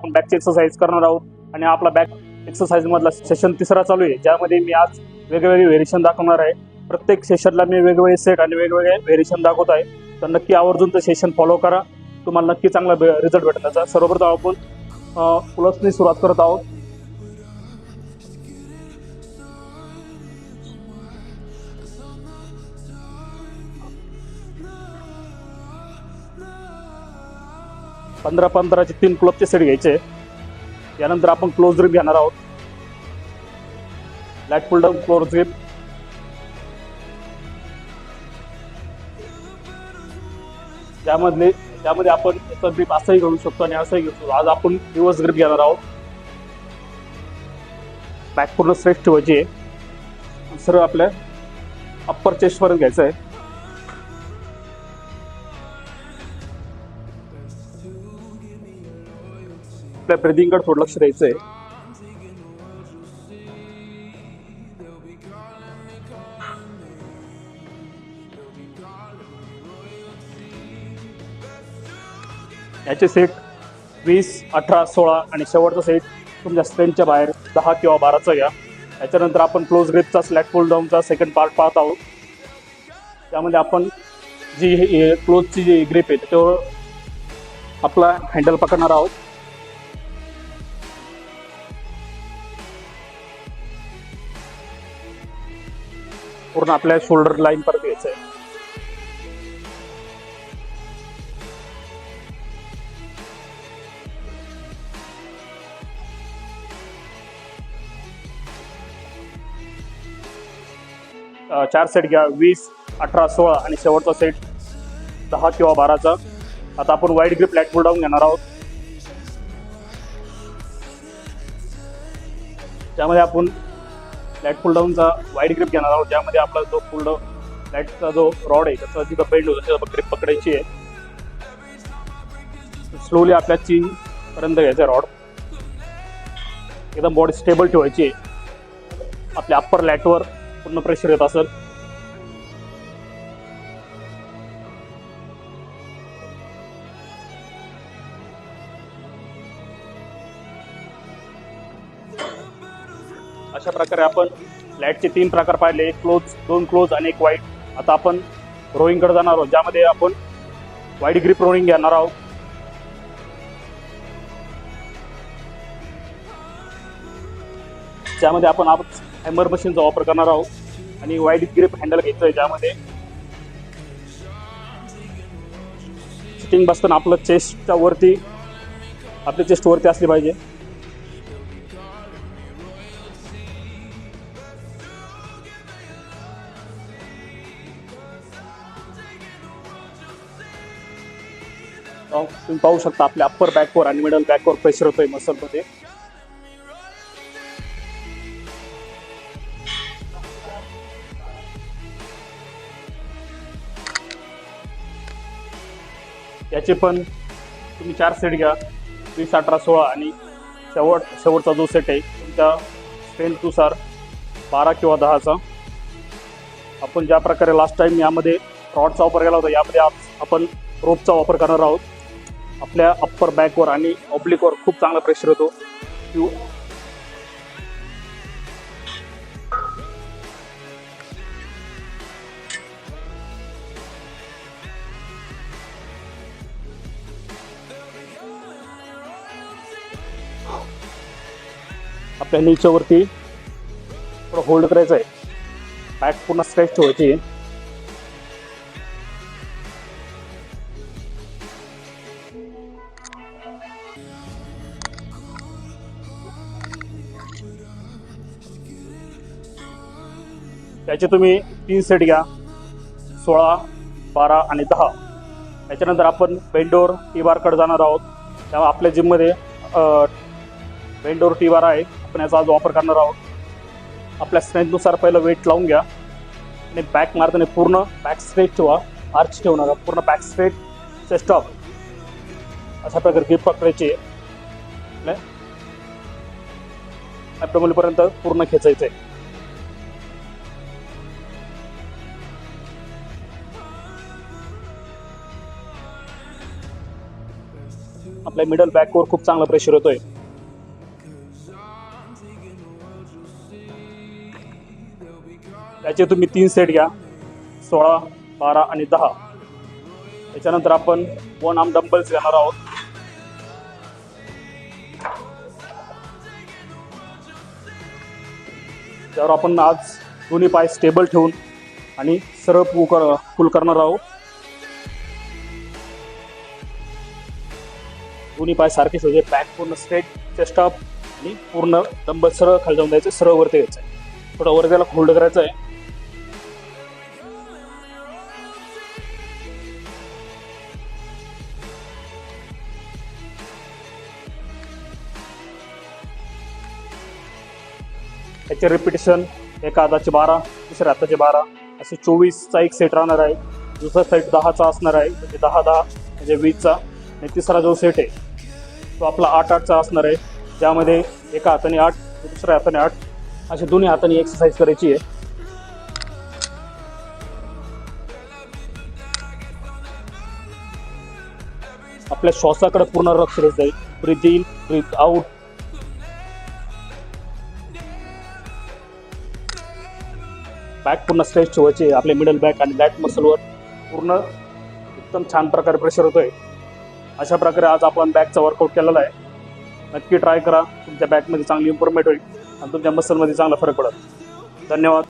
आपण बॅकची एक्सरसाइज करणार आहोत. आणि आपला बॅक एक्सरसाइज मधला सेशन तिसरा चालू आहे. ज्यामध्ये मी आज वेगवेगळे व्हेरिएशन दाखवणार आहे. प्रत्येक सेशनला मी वेगवेगळे सेट आणि वेगवेगळे व्हेरिएशन दाखवत आहे. तर नक्की आवर्जून ते सेशन फॉलो करा. तुम्हाला नक्की चांगला रिझल्ट भेटण्याचा. सर्वप्रथम आपण प्लसने सुरुवात करत आहोत. पंधरा पंधराचे तीन क्लबचे सेट घ्यायचे. यानंतर आपण क्लोज ग्रिप घेणार आहोत. Lat pull down close grip त्यामधले त्यामध्ये आपण याचा ग्रीप असंही घेऊ शकतो आणि असंही घेऊ शकतो. आज आपण दिवस ग्रिप घेणार आहोत. बॅक पूर्ण स्ट्रेच ठेवायची आहे. सर्व आपल्या अप्पर चेस्टपर्यंत घ्यायचं आहे. आपल्या ब्रिदिंगकडे थोडं लक्ष द्यायचं आहे. याचे सेट वीस अठरा सोळा आणि शेवटचा सेट तुमच्या स्ट्रेंथच्या बाहेर दहा किंवा बाराचा घ्या. याच्यानंतर आपण क्लोज ग्रिपचा स्लॅट फुल डाऊनचा सेकंड पार्ट पाहत आहोत. त्यामध्ये आपण जी क्लोजची जी ग्रिप आहे त्याच्यावर आपला हँडल पकडणार आहोत. पूर्ण आपल्या शोल्डर लाईन परत यायचं आहे चार सेट घ्या वीस अठरा सोळा आणि शेवटचा सेट दहा किंवा बाराचा. आता आपण wide grip lat pull down घेणार आहोत. त्यामध्ये आपण लॅट पुल डाऊनचा वाईड ग्रिप घेणार आहोत. ज्यामध्ये आपला जो फुल डाऊन लॅटचा जो रॉड आहे त्याचा जिथं बेंड होतो त्याचा ग्रिप पकडायची आहे. स्लोली आपल्या चीन पर्यंत घ्यायचा रॉड एकदम बॉडी स्टेबल ठेवायची आहे. आपल्या अप्पर लॅटवर पूर्ण प्रेशर येत असेल. अशा प्रकारे आपण लाईटचे तीन प्रकार पाहिले. एक क्लोज दोन क्लोज आणि एक वाईट आता आपण रोईंगकडे जाणार आहोत ज्यामध्ये आपण वाईट ग्रिप रोईंग घेणार आहोत. ज्यामध्ये आपण हॅमर मशीनचा वापर करणार आहोत. आणि वाईड ग्रिप हँडल घ्यायचं आहे ज्यामध्ये सिटिंग बसताना आपलं चेस्टच्या वरती आपल्या चेस्ट वरती असली पाहिजे. तुम्ही पाहू शकता आपल्या अप्पर बॅकवर आणि मिडल बॅकवर प्रेशर होतोय मसलमध्ये याचे पण तुम्ही चार सेट घ्या. वीस अठरा सोळा आणि शेवट शेवटचा जो सेट आहे तुमच्या स्ट्रेंथनुसार बारा किंवा दहाचा. आपण ज्या प्रकारे लास्ट टाइम यामध्ये रॉडचा वापर केला होता यामध्ये आप- आपण रोपचा वापर करणार आहोत. आपल्या अप्पर बॅकवर आणि ऑब्लिकवर खूप चांगला प्रेशर येतो. किंवा आपल्या नीच्यावरती थोडं होल्ड करायचं आहे बॅक पूर्ण स्ट्रेच ठेवायची. त्याचे तुम्ही तीन सेट घ्या. सोळा बारा आणि दहा. त्याच्यानंतर आपण बेंडोर टी बारकडे जाणार आहोत. तेव्हा आपल्या जिममध्ये बेंडोर टी बार आहे. आपण याचा आज वापर करणार आहोत. आपल्या स्ट्रेंथनुसार पहिलं वेट लावून घ्या. आणि बॅक मारताना पूर्ण बॅक स्ट्रेट ठेवा. आर्च ठेवू नका. पूर्ण बॅक स्ट्रेट चेस्ट अशा प्रकारे ग्रीप पकडायची आहे. मुलीपर्यंत पूर्ण खेचायचं आहे आपल्या मिडल बॅकवर खूप चांगला प्रेशर होतोय त्याचे तुम्ही तीन सेट घ्या. सोळा बारा आणि दहा. त्याच्यानंतर आपण वन आर्म डंबल्स घेणार आहोत. त्यावर आपण आज दोन्ही पाय स्टेबल ठेवून आणि सरळ पू कर पुल करणार आहोत. दोन्ही पाय सारखेच होते म्हणजे बॅक पूर्ण स्ट्रेट चेस्ट अप आणि पूर्ण डंबल सरळ खाली जाऊन द्यायचं सरळ वरती घ्यायचं. आहे थोडं वर त्याला होल्ड करायचं आहे. त्याचे रिपिटेशन एका हाताचे बारा दुसऱ्या हाताचे बारा. असे चोवीसचा एक सेट राहणार आहे. दुसरा सेट दहाचा असणार आहे. म्हणजे दहा दहा म्हणजे वीसचा. आणि तिसरा जो सेट आहे तो आपला आठ आठचा असणार आहे. ज्यामध्ये एका हाताने आठ दुसऱ्या हाताने आठ. अशी दोन्ही हाताने एक्सरसाइज करायची आहे. आपल्या श्वासाकडे पूर्ण लक्ष द्यायचं जाईल. Breath in breath out back पूर्ण स्ट्रेच ठेवायचे. आपले मिडल बॅक आणि बॅक मसलवर पूर्ण एकदम छान प्रकारे प्रेशर होतोय. अशा प्रकारे आज आपण बॅकचा वर्कआउट केलेला आहे. नक्की ट्राय करा. तुमच्या बॅकमध्ये चांगली इम्प्रूव्हमेंट होईल आणि तुमच्या मसलमध्ये चांगला फरक पडेल. धन्यवाद.